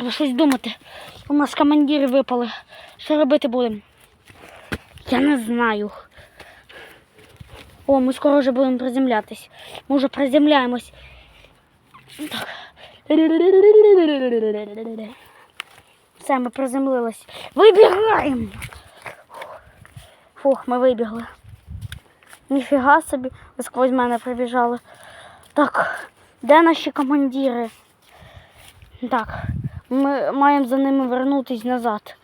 Треба щось думати. У нас командири випали. Що робити будемо? Я не знаю. О, ми скоро вже будемо приземлятись. Ми вже приземляємось. Так. Все, ми приземлились. Вибігаємо! Фух, ми вибігли. Ніфіга собі, ви сквозь мене прибіжали. Так, де наші командири? Так, ми маємо за ними вернутись назад.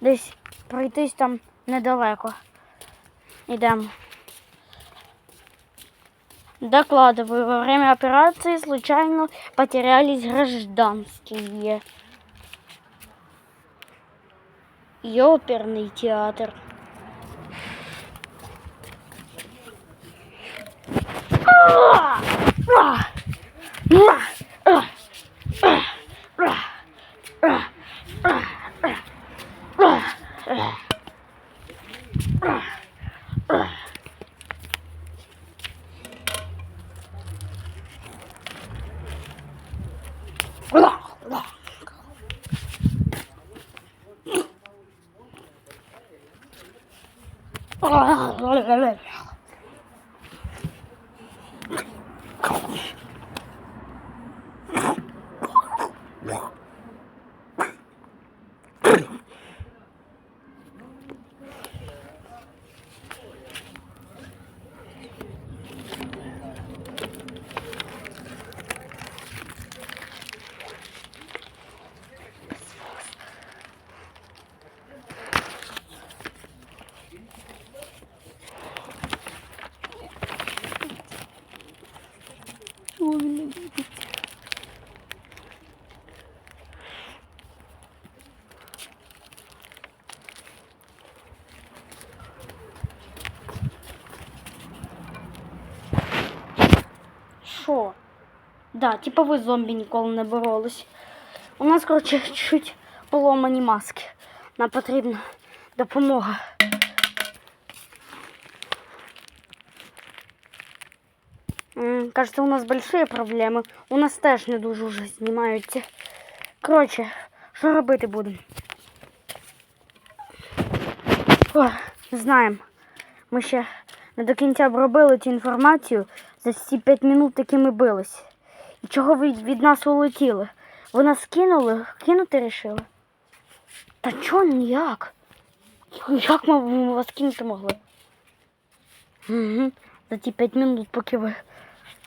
Десь пройтись там недалеко. Йдемо. Докладываю, во время операции случайно потерялись гражданские. Ёперный театр. Oh, А! А! Що? Да, типа ви з зомбі ніколи не боролись. У нас, коротше, чуть поломані маски. Нам потрібна допомога. Кажется, у нас большие проблеми. У нас теж не дуже вже знімаються. Коротше, що робити будемо? О, знаємо. Ми ще не до кінця обробили цю інформацію за ці 5 минут, які ми бились. І чого ви від нас улетіли? Ви нас кинули? Кинути рішили? Та чого ніяк? Як ми вас кинути могли? Угу. За ті 5 минут, поки ви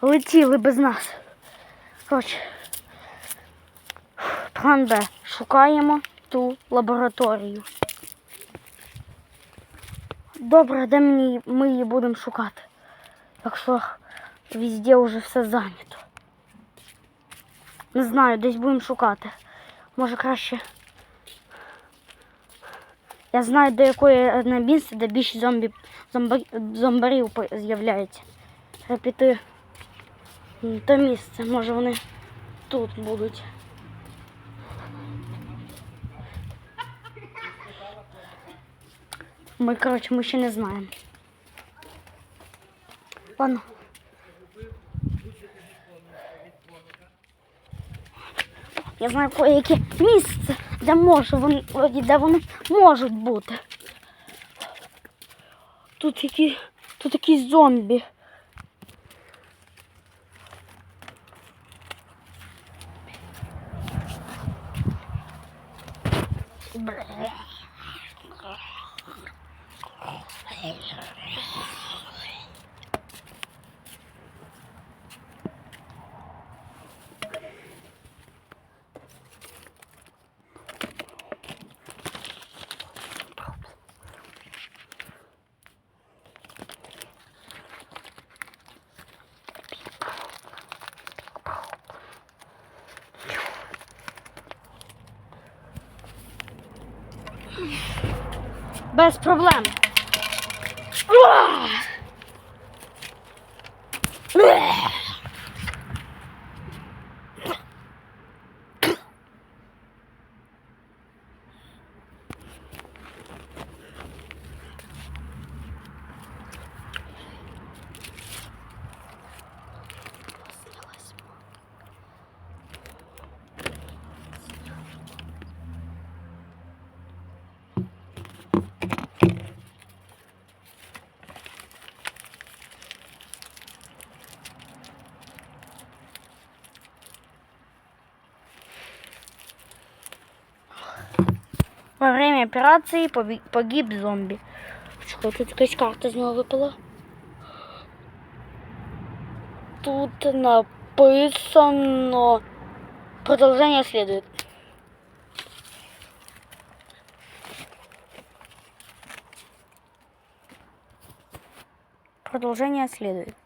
летіли без нас. Коротше. План Б. Шукаємо ту лабораторію. Добре, де мені, ми її будемо шукати. Якщо везде вже все зайнято. Не знаю, десь будемо шукати. Може краще. Я знаю, до якої одне місце, де більше зомбарів, з'являється. Треба те місце. Може вони тут будуть. Ми, коротше, ми ще не знаємо. Ладно. Я знаю яке місце, де може вони, де вони можуть бути. Тут які, тут якісь зомбі. Без проблем. Ugh! Во время операции погиб зомби. Що тут якась карта з нього випала? Тут написано. Продолжение следует. Продолжение следует.